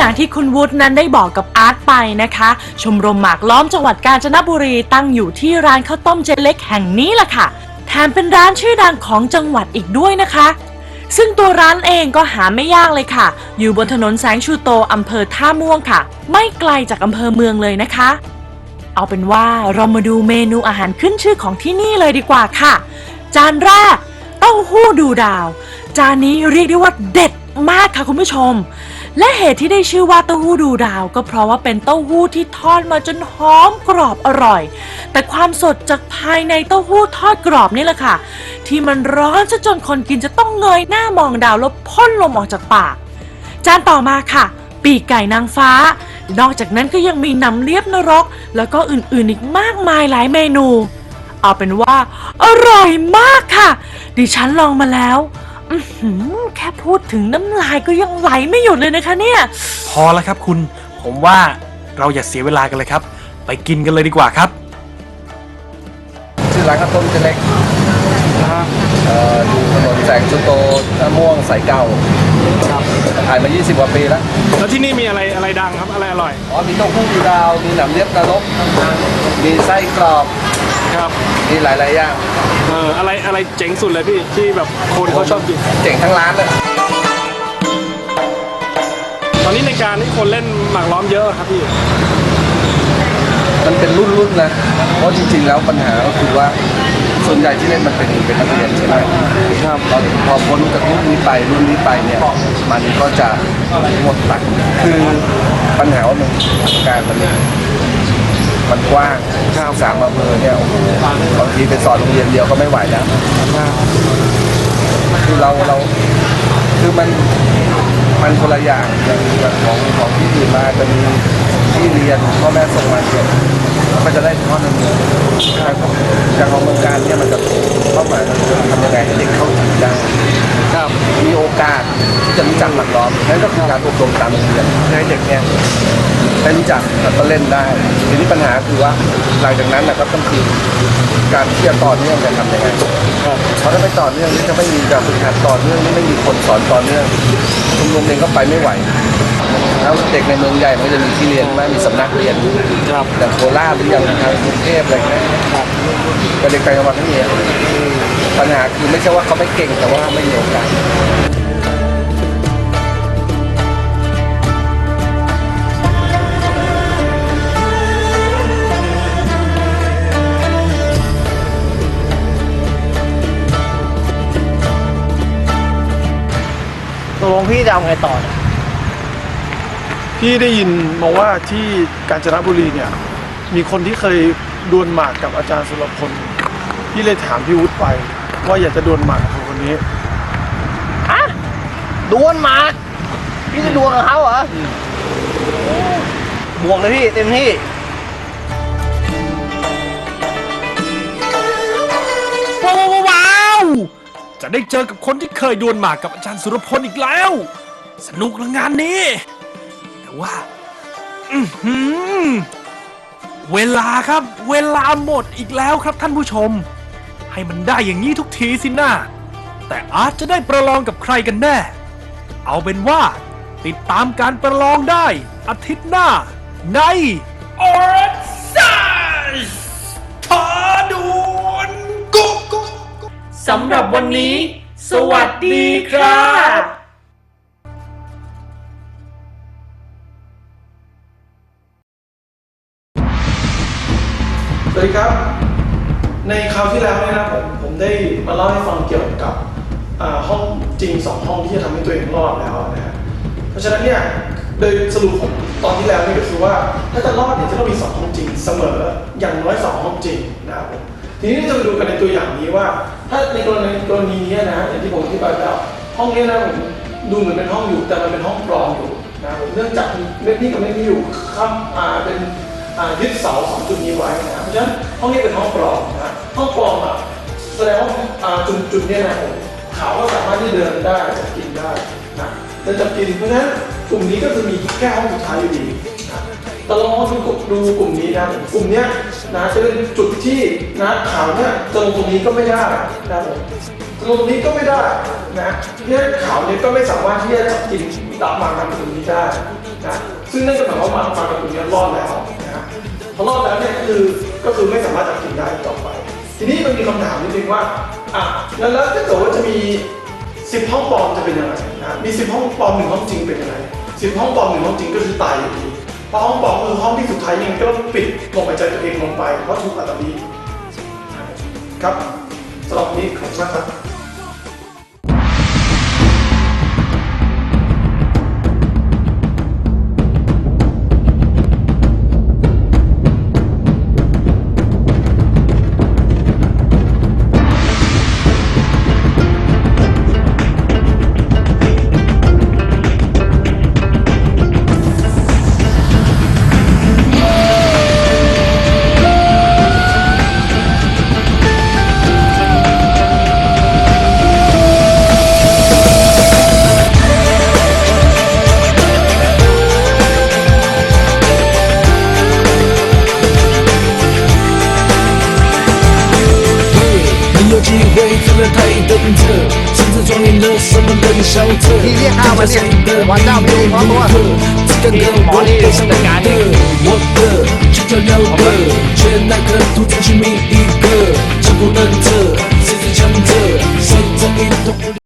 อย่างที่คุณวุฒินั้นได้บอกกับอาร์ตไปนะคะ ชมรมหมากล้อมจังหวัดกาญจนบุรีตั้งอยู่ที่ร้านข้าวต้มเจเล็กแห่งนี้ล่ะค่ะแถมเป็นร้านชื่อดังของจังหวัดอีกด้วยนะคะ ซึ่งตัวร้านเองก็หาไม่ยากเลยค่ะ อยู่บนถนนแสงชูโตอำเภอท่าม่วงค่ะ ไม่ไกลจากอำเภอเมืองเลยนะคะ เอาเป็นว่าเรามาดูเมนูอาหารขึ้นชื่อของที่นี่เลยดีกว่าค่ะ จานแรกเต้าหู้ดูดาว จานนี้เรียกได้ว่าเด็ด มากค่ะคุณผู้ชม และเหตุที่ได้ชื่อว่าเต้าหู้ดูดาว ก็เพราะว่าเป็นเต้าหู้ที่ทอดมาจนหอมกรอบอร่อย แต่ความสดจากภายในเต้าหู้ทอดกรอบนี่แหละค่ะ ที่มันร้อนซะจนคนกินจะต้องเงยหน้ามองดาวแล้วพ่นลมออกจากปาก จานต่อมาค่ะ ปีกไก่นางฟ้า นอกจากนั้นก็ยังมีหนำเลียบนรก แล้วก็อื่นๆอีกมากมายหลายเมนู เอาเป็นว่า อร่อยมากค่ะ ดิฉันลองมาแล้ว อื้อหือแค่พูดถึงน้ำลายก็ยังไหลไม่หยุดเลยนะคะเนี่ย พอแล้วครับคุณ ผมว่าเราอย่าเสียเวลากันเลยครับ ไปกินกันเลยดีกว่าครับ ชื่อร้านข้าวต้มเจเล็กเอ่ออยู่ถนนแสงสุโตท่าม่วงสายเก่าขายมา 20 กว่าปีแล้ว แล้วที่นี่มีอะไรอะไรดังครับอะไรอร่อย อ๋อมีเต้าหู้ดูดาว มีหนำเลียบนรก มีไส้กรอบครับมีหลาย ๆ อย่างเอออะไรอะไรเจ๋งสุดเลยพี่ที่แบบคนเขาชอบกิน เจ๋งทั้งร้านเลย ตอนนี้ในการที่คนเล่นหมากล้อมเยอะครับพี่ มันเป็นรุ่น ๆ นะ เพราะจริง ๆ แล้วปัญหาก็คือว่า ส่วนใหญ่ที่เล่นมันเป็นเป็นนักเรียนใช่ไหมครับพอพอพ้นจากรุ่นนี้ไปรุ่นนี้ไปเนี่ย มันก็จะหมดหลักคือปัญหาว่ามันการมัน มันกว้างสามอำเภอเนี่ยโอ้โหบางทีไปสอนโรงเรียนเดียวก็ไม่ไหวแล้วคือเราเราคือมันมันคนละอย่างอย่างอย่างของของที่อื่นมาจะมีที่เรียนพ่อแม่ส่งมาเรียนก็จะได้ข้อหนึ่งอย่างของเมืองการเนี่ยมันจะเป้าหมายก็คือทำยังไงให้เด็กเข้าถึงได้ครับมีโอกาสที่ จะรู้จักหลักล้อมนั่นก็คือการอบรมตามโรงเรียนให้เด็กเนี่ยได้รู้จักแล้วก็เล่นได้ ทีนี้ปัญหาคือว่าหลังจากนั้นนะก็ต้องคือการที่จะต่อเนื่องกันทำยังไงเพราะถ้าไม่ต่อเนื่องนี่จะไม่มีการฝึกหัดต่อเนื่องนี่ไม่มีคนสอนต่อเนื่องชมรมเองก็ไปไม่ไหวแล้วเด็กในเมืองใหญ่มันก็จะมีที่เรียนไหมมีสำนักเรียนครับอย่างโคราชหรืออย่างทางกรุงเทพอะไรเงี้ยแต่เด็กไปจังหวัดไม่มีอะปัญหาคือไม่ใช่ว่าเขาไม่เก่งแต่ว่าไม่มีโอกาส ลงพี่จะเอาไงต่อเนี่ยพี่ได้ยินมาว่าที่กาญจนบุรีเนี่ย มีคนที่เคยดวลหมากกับอาจารย์สุรพลพี่เลยถามพี่วุฒิไป ว่าอยากจะดวลหมากกับคนคนนี้ ฮะดวลหมาก พี่จะดวลกับเขาเหรอโอ้บวกเลยพี่เต็มที่ จะได้เจอกับคนที่เคยดวลหมากกับอาจารย์สุรพลอีกแล้ว สนุกละงานนี้ แต่ว่าอือหือเวลาครับ เวลาหมดอีกแล้วครับท่านผู้ชม ให้มันได้อย่างนี้ทุกทีสินะแต่อาจจะได้ประลองกับใครกันแน่ เอาเป็นว่า ติดตามการประลองได้ อาทิตย์หน้า ในอ สำหรับวันนี้ สวัสดีครับสวัสดีครับ ในคราวที่แล้วเนี่ยนะผมผมได้มาเล่าให้ฟังเกี่ยวกับอ่าห้องจริงสองห้องที่จะทำให้ตัวเองรอดแล้วนะฮะเพราะฉะนั้นเนี่ยโดยสรุปของตอนที่แล้วเนี่ยก็คือว่าถ้าจะรอดเนี่ยจะต้องมีสองห้องจริงเสมออย่างน้อยสองห้องจริงนะครับผม ทีนี้จะไปดูกันในตัวอย่างนี้ว่า ถ้าในกรณีกรณีนี้นะอย่างที่ผมอธิบายไปแล้วห้องนี้นะผมดูเหมือนเป็นห้องอยู่แต่มันเป็นห้องปลอมอยู่นะผมเนื่องจากเม็ดนี้กับเม็ดนี้อยู่ข้ามอ่าเป็นยึดเสาสองจุดนี้ไว้นะเพราะฉะนั้นห้องนี้เป็นห้องปลอมนะห้องปลอมอะแสดงว่าจุดจุดเนี้ยนะผมเขาก็สามารถที่เดินได้จับกินได้นะเดินจับกินเพราะฉะนั้นกลุ่มนี้ก็จะมีแค่ห้องสุดท้ายอยู่ดี ตลองดูดูกลุ่มนี้นะกลุ่มเนี้ยนะจะเป็นจุดที่นะเขาวเนี่ยจะลงตรงนี้ก็ไม่ได้นะผมจะลงตรงนี้ก็ไม่ได้นะเนั้นเขาเนี่ยก็ไม่สามารถที่จะจับกินตับมาทำตรงนี้ได้นะซึ่งนั่นก็หมายความว่ามากาตูนนี้รอดแล้วนะพอรอดแล้วเนี่ยก็คือก็คือไม่สามารถจับกินได้ต่อไป ทีนี้มันมีคำถามนิดนึงว่าอะแล้วแล้วถ้าเกิดว่าจะมีสิบห้องปลอมจะเป็นยังไงนะมีสิบห้องปลอมหนึ่งห้องจริงเป็นยังไงสิบห้องปลอมหนึ่งห้องจริงก็คือตายอยู่ดี เพราะห้องปองคือห้องที่สุดท้ายยังก็ต้องปิดลมหายใจตัวเองลงไปเพราะถูกอัตบีครับสำหรับวันนี้ขอบคุณมากครับ 你恋爱，我写的，玩到鬼火。我这个歌把你悲伤的感觉，我的心跳又狂。却奈何吐是每一个成功的例子，世强者谁曾一统？